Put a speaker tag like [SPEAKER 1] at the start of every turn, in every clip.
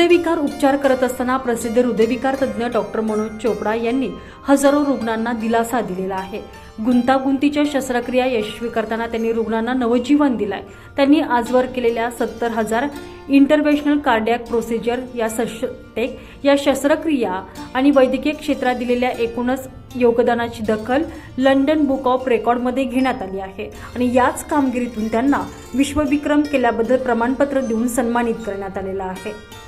[SPEAKER 1] हृदयविकार उपचार करत असताना प्रसिद्ध हृदयविकार तज्ज्ञ डॉक्टर मनोज चोपडा यांनी हजारो रुग्णांना दिलासा दिलेला आहे. गुंतागुंतीच्या शस्त्रक्रिया यशस्वी करताना त्यांनी रुग्णांना नवजीवन दिलाय. त्यांनी आजवर केलेल्या सत्तर हजार इंटरव्हेशनल कार्डियक प्रोसिजर या सशटेक या शस्त्रक्रिया आणि वैद्यकीय क्षेत्रात दिलेल्या एकूणच योगदानाची दखल लंडन बुक ऑफ रेकॉर्डमध्ये घेण्यात आली आहे. आणि याच कामगिरीतून त्यांना विश्वविक्रम केल्याबद्दल प्रमाणपत्र देऊन सन्मानित करण्यात आलेलं आहे.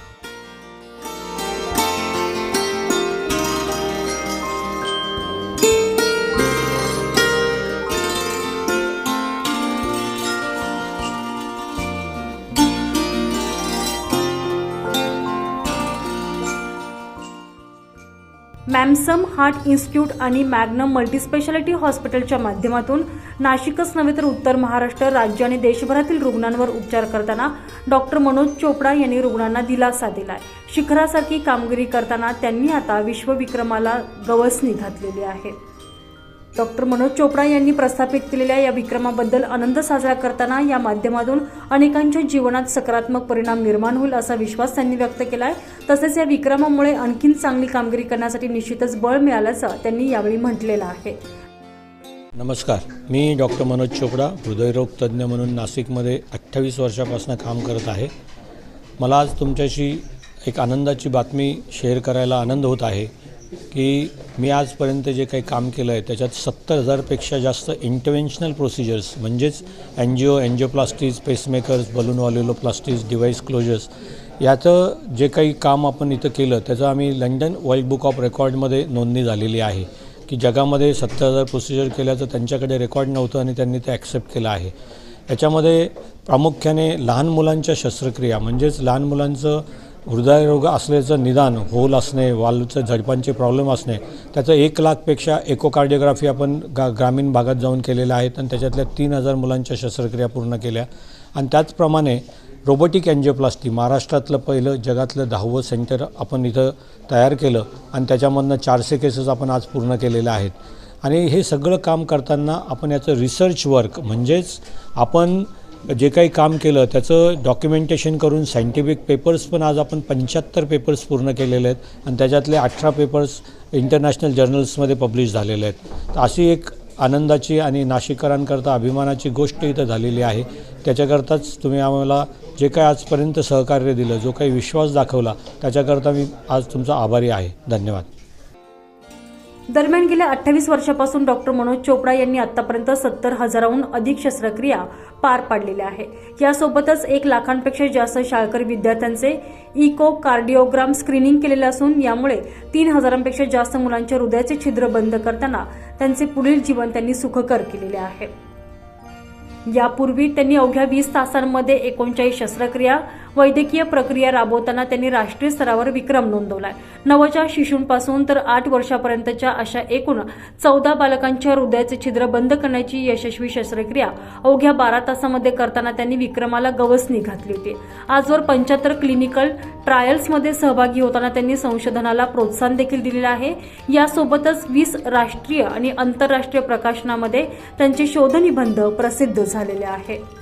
[SPEAKER 1] मॅमसम हार्ट इन्स्टिट्यूट आणि मॅग्नम मल्टीस्पेशालिटी हॉस्पिटलच्या माध्यमातून नाशिकच नव्हे तर उत्तर महाराष्ट्र राज्य आणि देशभरातील रुग्णांवर उपचार करताना डॉक्टर मनोज चोपडा यांनी रुग्णांना दिलासा दिला शिखरासारखी कामगिरी करताना त्यांनी आता विश्वविक्रमाला गवसणी घातलेली आहे. डॉक्टर मनोज चोपडा यांनी प्रस्थापित केलेल्या या विक्रमाबद्दल आनंद साजरा करताना या माध्यमातून अनेकांच्या जीवनात सकारात्मक परिणाम निर्माण होईल असा विश्वास त्यांनी व्यक्त केला आहे तसेच या विक्रमामुळे आणखीन चांगली कामगिरी करण्यासाठी निश्चितच बळ मिळाल्याचं त्यांनी यावेळी म्हटलेलं आहे.
[SPEAKER 2] नमस्कार. मी डॉक्टर मनोज चोपडा हृदयरोग तज्ज्ञ म्हणून नाशिकमध्ये अठ्ठावीस वर्षापासून काम करत आहे. मला आज तुमच्याशी एक आनंदाची बातमी शेअर करायला आनंद होत आहे. की मी आजपर्यंत जे काही काम केलं आहे त्याच्यात सत्तर हजारपेक्षा जास्त इंटरव्हेन्शनल प्रोसिजर्स म्हणजेच angio angioplasties pacemakers balloon valvuloplasties device closures याचं जे काही काम आपण इथं केलं त्याचं आम्ही लंडन वर्ल्ड बुक ऑफ रेकॉर्डमध्ये नोंदणी झालेली आहे की जगामध्ये सत्तर हजार प्रोसिजर केल्याचं त्यांच्याकडे रेकॉर्ड नव्हतं आणि त्यांनी ते ॲक्सेप्ट केलं आहे. याच्यामध्ये प्रामुख्याने लहान मुलांच्या शस्त्रक्रिया म्हणजेच लहान मुलांचं हृदयरोग असल्याचं निदान होल असणे वालचं झडपांचे प्रॉब्लेम असणे त्याचं एक लाखपेक्षा एकोकार्डिओग्राफी आपण गा ग्रामीण भागात जाऊन केलेल्या आहेत आणि त्याच्यातल्या तीन हजार मुलांच्या शस्त्रक्रिया पूर्ण केल्या. आणि त्याचप्रमाणे रोबोटिक अँजिओप्लास्टी महाराष्ट्रातलं पहिलं जगातलं दहावं सेंटर आपण इथं तयार केलं आणि त्याच्यामधनं चारशे केसेस आपण आज पूर्ण केलेल्या आहेत. आणि हे सगळं काम करताना आपण याचं रिसर्च वर्क म्हणजेच आपण जे काही काम केलं त्याचं डॉक्युमेंटेशन करून सायंटिफिक पेपर्स पण आज आपण पंच्याहत्तर पेपर्स पूर्ण केलेले आहेत आणि त्याच्यातले अठरा पेपर्स इंटरनॅशनल जर्नल्समध्ये पब्लिश झालेले आहेत. तर अशी एक आनंदाची आणि नाशिककरांकरता अभिमानाची गोष्ट इथं झालेली आहे. त्याच्याकरताच तुम्ही आम्हाला जे काही आजपर्यंत सहकार्य दिलं जो काही विश्वास दाखवला त्याच्याकरता मी आज तुमचा आभारी आहे. धन्यवाद.
[SPEAKER 1] दरम्यान गेल्या अठ्ठावीस वर्षापासून डॉक्टर मनोज चोपडा यांनी आतापर्यंत सत्तर हजाराहून अधिक शस्त्रक्रिया पार पाडलेल्या आहे यासोबतच एक लाखांपेक्षा जास्त शाळकरी विद्यार्थ्यांचे इको कार्डिओग्राम स्क्रीनिंग केलेले असून यामुळे तीन हजारांपेक्षा जास्त मुलांच्या हृदयाचे छिद्र बंद करताना त्यांचे पुढील जीवन त्यांनी सुखकर केलेले आहे. यापूर्वी त्यांनी अवघ्या वीस तासांमध्ये एकोणचाळीस शस्त्रक्रिया वैद्यकीय प्रक्रिया राबवताना त्यांनी राष्ट्रीय स्तरावर विक्रम नोंदवलाय. नवजात शिशूंपासून तर आठ वर्षापर्यंतच्या अशा एकूण चौदा बालकांच्या हृदयाचे छिद्र बंद करण्याची यशस्वी शस्त्रक्रिया अवघ्या बारा तासामध्ये करताना त्यांनी विक्रमाला गवसणी घातली होती. आजवर पंच्याहत्तर क्लिनिकल ट्रायल्समध्ये सहभागी होताना त्यांनी संशोधनाला प्रोत्साहन देखील दिलेलं आहे. यासोबतच वीस राष्ट्रीय आणि आंतरराष्ट्रीय प्रकाशनामध्ये त्यांचे शोधनिबंध प्रसिद्ध झालेले आहे.